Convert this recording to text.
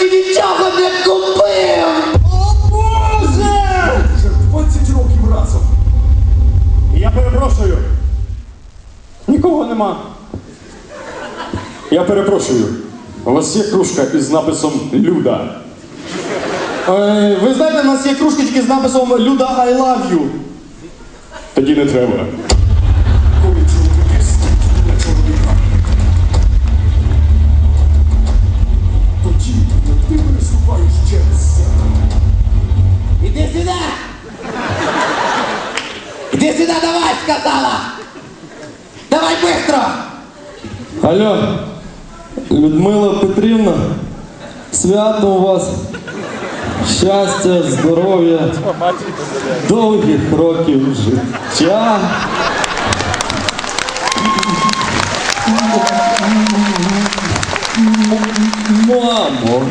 мені нічого не купив! О Боже! Вже 20 років разом. Я перепрошую. Нікого нема. Я перепрошую. У вас є кружка із написом Люда. Е, ви знаєте, у нас є кружки тільки з написом Люда I love you. Тоді не треба. Іди сюди, давай, сказала! Давай быстро! Алло, Людмила Петрівна, свято у вас. Щастя, здоров'я, довгих років життя. Мамо.